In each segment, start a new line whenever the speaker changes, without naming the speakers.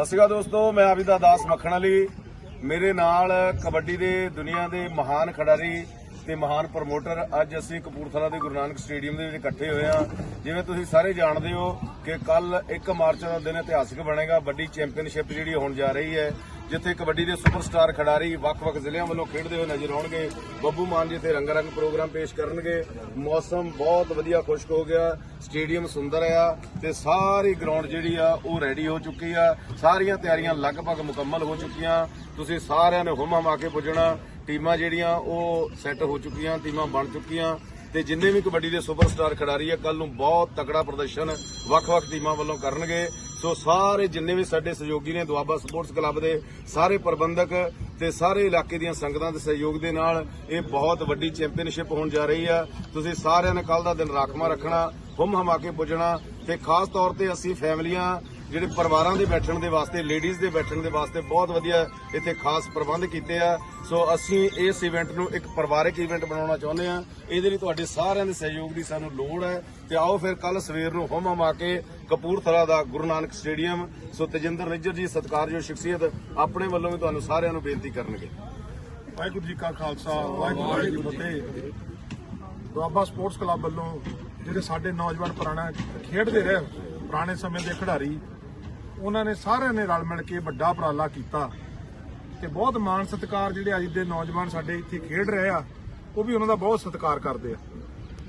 ਸਤਿ ਸ਼੍ਰੀ ਅਕਾਲ ਦੋਸਤੋ, ਮੈਂ ਆਬਿਦਾ ਦਾਸ ਮੱਖਣ ਵਾਲੀ ਮੇਰੇ ਨਾਲ ਕਬੱਡੀ ਦੇ ਦੁਨੀਆ ਦੇ ਮਹਾਨ ਖਿਡਾਰੀ ਤੇ ਮਹਾਨ ਪ੍ਰਮੋਟਰ ਅੱਜ ਅਸੀਂ ਕਪੂਰਥਲਾ ਦੇ ਗੁਰੂ ਨਾਨਕ ਸਟੇਡੀਅਮ ਦੇ ਵਿੱਚ ਇਕੱਠੇ ਹੋਏ ਹਾਂ। ਜਿਵੇਂ ਤੁਸੀਂ ਸਾਰੇ ਜਾਣਦੇ ਹੋ ਕਿ ਕੱਲ 1 ਮਾਰਚ ਦਾ ਦਿਨ ਇਤਿਹਾਸਿਕ ਬਣੇਗਾ। ਵੱਡੀ ਚੈਂਪੀਅਨਸ਼ਿਪ ਜਿਹੜੀ ਹੋਣ ਜਾ ਰਹੀ ਹੈ, ਜਿੱਥੇ ਕਬੱਡੀ ਦੇ ਸੁਪਰਸਟਾਰ ਖਿਡਾਰੀ ਵੱਖ-ਵੱਖ ਜ਼ਿਲ੍ਹਿਆਂ ਵੱਲੋਂ ਖੇਡਦੇ ਹੋਏ ਨਜ਼ਰ ਆਉਣਗੇ। ਬੱਬੂ ਮਾਨ ਜੀ ਤੇ ਰੰਗਾਰੰਗ ਪ੍ਰੋਗਰਾਮ ਪੇਸ਼ ਕਰਨਗੇ। ਮੌਸਮ ਬਹੁਤ ਵਧੀਆ, ਖੁਸ਼ਕ ਹੋ ਗਿਆ। ਸਟੇਡੀਅਮ ਸੁੰਦਰ ਆ ਤੇ ਸਾਰੀ ਗਰਾਊਂਡ ਜਿਹੜੀ ਆ, ਉਹ ਰੈਡੀ ਹੋ ਚੁੱਕੀ ਆ। ਸਾਰੀਆਂ ਤਿਆਰੀਆਂ ਲਗਭਗ ਮੁਕੰਮਲ ਹੋ ਚੁੱਕੀਆਂ। ਤੁਸੀਂ ਸਾਰਿਆਂ ਨੇ ਹੁਮ ਹਮਾ ਕੇ ਪੁੱਜਣਾ। ਟੀਮਾਂ ਜਿਹੜੀਆਂ ਉਹ ਸੈੱਟ ਹੋ ਚੁੱਕੀਆਂ, ਟੀਮਾਂ ਬਣ ਚੁੱਕੀਆਂ ਤੇ ਜਿੰਨੇ ਵੀ ਕਬੱਡੀ ਦੇ ਸੁਪਰਸਟਾਰ ਖਿਡਾਰੀ ਆ ਕੱਲ ਨੂੰ ਬਹੁਤ ਤਕੜਾ ਪ੍ਰਦਰਸ਼ਨ ਵੱਖ-ਵੱਖ ਟੀਮਾਂ ਵੱਲੋਂ ਕਰਨਗੇ। ਸੋ ਸਾਰੇ ਜਿੰਨੇ ਵੀ ਸਾਡੇ ਸਹਿਯੋਗੀ ਨੇ ਦੁਆਬਾ ਸਪੋਰਟਸ ਕਲੱਬ ਦੇ, ਸਾਰੇ ਪ੍ਰਬੰਧਕ ਤੇ ਸਾਰੇ ਇਲਾਕੇ ਦੀਆਂ ਸੰਗਤਾਂ ਦੇ ਸਹਿਯੋਗ ਦੇ ਨਾਲ ਇਹ ਬਹੁਤ ਵੱਡੀ ਚੈਂਪੀਅਨਸ਼ਿਪ ਹੋਣ ਜਾ ਰਹੀ ਆ। ਤੁਸੀਂ ਸਾਰਿਆਂ ਨੇ ਕੱਲ ਦਾ ਦਿਨ ਰਾਖਵਾਂ ਰੱਖਣਾ, ਹੁਮ ਹਮਾ ਕੇ ਪੁੱਜਣਾ ਤੇ ਖਾਸ ਤੌਰ ਤੇ ਅਸੀਂ ਫੈਮਲੀਆਂ, ਜਿਹੜੇ ਪਰਿਵਾਰਾਂ ਦੇ ਬੈਠਣ ਦੇ ਵਾਸਤੇ ਲੇਡੀਜ਼ ਦੇ ਬੈਠਣ ਦੇ ਵਾਸਤੇ ਬਹੁਤ ਵਧੀਆ ਇੱਥੇ ਖਾਸ ਪ੍ਰਬੰਧ ਕੀਤੇ ਆ। ਸੋ ਅਸੀਂ ਇਸ ਇਵੈਂਟ ਨੂੰ ਇੱਕ ਪਰਿਵਾਰਕ ਇਵੈਂਟ ਬਣਾਉਣਾ ਚਾਹੁੰਦੇ ਹਾਂ। ਇਹਦੇ ਲਈ ਤੁਹਾਡੇ ਸਾਰਿਆਂ ਦੇ ਸਹਿਯੋਗ ਦੀ ਸਾਨੂੰ ਲੋੜ ਹੈ। ਤੇ ਆਓ ਫਿਰ ਕੱਲ ਸਵੇਰ ਨੂੰ ਹੁਮ ਹਮਾ ਕੇ ਕਪੂਰਥਲਾ ਦਾ ਗੁਰੂ ਨਾਨਕ ਸਟੇਡੀਅਮ, ਸੋ ਤੇਜਿੰਦਰ ਨਿੱਜਰ ਜੀ, ਸਤਿਕਾਰਯੋਗ ਸ਼ਖਸੀਅਤ, ਆਪਣੇ ਵੱਲੋਂ ਵੀ ਤੁਹਾਨੂੰ ਸਾਰਿਆਂ ਨੂੰ ਬੇਨਤੀ ਕਰਨਗੇ।
ਵਾਹਿਗੁਰੂ ਜੀ ਕਾ ਖਾਲਸਾ, ਵਾਹਿਗੁਰੂ ਜੀ ਕੀ ਫਤਿਹ। ਦੁਆਬਾ ਸਪੋਰਟਸ ਕਲੱਬ ਵੱਲੋਂ ਜਿਹੜੇ ਸਾਡੇ ਨੌਜਵਾਨ ਪੁਰਾਣਾ ਖੇਡਦੇ ਰਹੇ, ਪੁਰਾਣੇ ਸਮੇਂ ਦੇ ਖਿਡਾਰੀ, ਉਹਨਾਂ ਨੇ ਸਾਰਿਆਂ ਨੇ ਰਲ ਮਿਲ ਕੇ ਵੱਡਾ ਉਪਰਾਲਾ ਕੀਤਾ। ਤੇ ਬਹੁਤ ਮਾਣ ਸਤਿਕਾਰ ਜਿਹੜੇ ਅੱਜ ਦੇ ਨੌਜਵਾਨ ਸਾਡੇ ਇੱਥੇ ਖੇਡ ਰਹੇ ਆ, ਉਹ ਵੀ ਉਹਨਾਂ ਦਾ ਬਹੁਤ ਸਤਿਕਾਰ ਕਰਦੇ ਆ।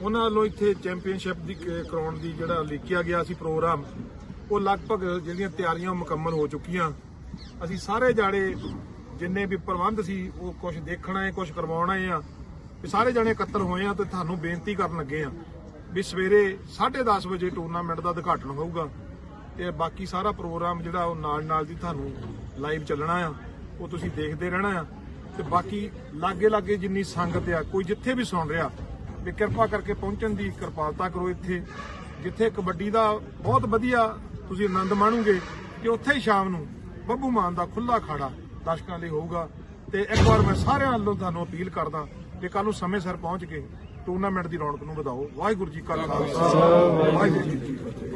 ਉਹਨਾਂ ਵੱਲੋਂ ਇੱਥੇ ਚੈਂਪੀਅਨਸ਼ਿਪ ਦੀ ਕਰਾਉਣ ਦੀ ਜਿਹੜਾ ਲਿਖਿਆ ਗਿਆ ਸੀ ਪ੍ਰੋਗਰਾਮ ਉਹ ਲਗਭਗ ਜਿਹੜੀਆਂ ਤਿਆਰੀਆਂ ਮੁਕੰਮਲ ਹੋ ਚੁੱਕੀਆਂ। ਅਸੀਂ ਸਾਰੇ ਜਾੜੇ ਜਿੰਨੇ ਵੀ ਪ੍ਰਬੰਧ ਸੀ, ਉਹ ਕੁਝ ਦੇਖਣਾ ਹੈ ਕੁਝ ਕਰਵਾਉਣਾ ਹੈ ਆ। ਵੀ ਸਾਰੇ ਜਾਣੇ ਇਕੱਤਰ ਹੋਏ ਆ ਤੇ ਤੁਹਾਨੂੰ ਬੇਨਤੀ ਕਰਨ ਲੱਗੇ ਆ ਵੀ ਸਵੇਰੇ 10:30 ਵਜੇ ਟੂਰਨਾਮੈਂਟ ਦਾ ਉਦਘਾਟਨ ਹੋਊਗਾ ਤੇ ਬਾਕੀ ਸਾਰਾ ਪ੍ਰੋਗਰਾਮ ਜਿਹੜਾ ਉਹ ਨਾਲ ਨਾਲ ਦੀ ਤੁਹਾਨੂੰ ਲਾਈਵ ਚੱਲਣਾ ਆ। ਉਹ ਤੁਸੀਂ ਦੇਖਦੇ ਰਹਿਣਾ ਆ। ਤੇ ਬਾਕੀ ਲਾਗੇ ਲਾਗੇ ਜਿੰਨੀ ਸੰਗਤ ਆ, ਕੋਈ ਜਿੱਥੇ ਵੀ ਸੁਣ ਰਿਹਾ, ਵੀ ਕਿਰਪਾ ਕਰਕੇ ਪਹੁੰਚਣ ਦੀ ਕਿਰਪਾਲਤਾ ਕਰੋ ਇੱਥੇ। ਜਿੱਥੇ ਕਬੱਡੀ ਦਾ ਬਹੁਤ ਵਧੀਆ ਤੁਸੀਂ ਆਨੰਦ ਮਾਣੋਗੇ ਕਿ ਉੱਥੇ ਹੀ ਸ਼ਾਮ ਨੂੰ ਬੱਬੂ ਮਾਨ ਦਾ ਖੁੱਲਾ ਖਾੜਾ ਦਰਸ਼ਕਾਂ ਲਈ ਹੋਊਗਾ। ਤੇ ਇੱਕ ਵਾਰ ਮੈਂ ਸਾਰਿਆਂ ਵੱਲੋਂ ਤੁਹਾਨੂੰ ਅਪੀਲ ਕਰਦਾ ਕਿ ਕੱਲ ਨੂੰ ਸਮੇਂ ਸਿਰ ਪਹੁੰਚ ਕੇ ਟੂਰਨਾਮੈਂਟ ਦੀ ਰੌਣਕ ਨੂੰ ਵਧਾਓ। ਵਾਹਿਗੁਰੂ ਜੀ ਕਾ ਖਾਲਸਾ। ਵਾਹਿਗੁਰੂ ਜੀ ਕੀ ਫਤਿਹ।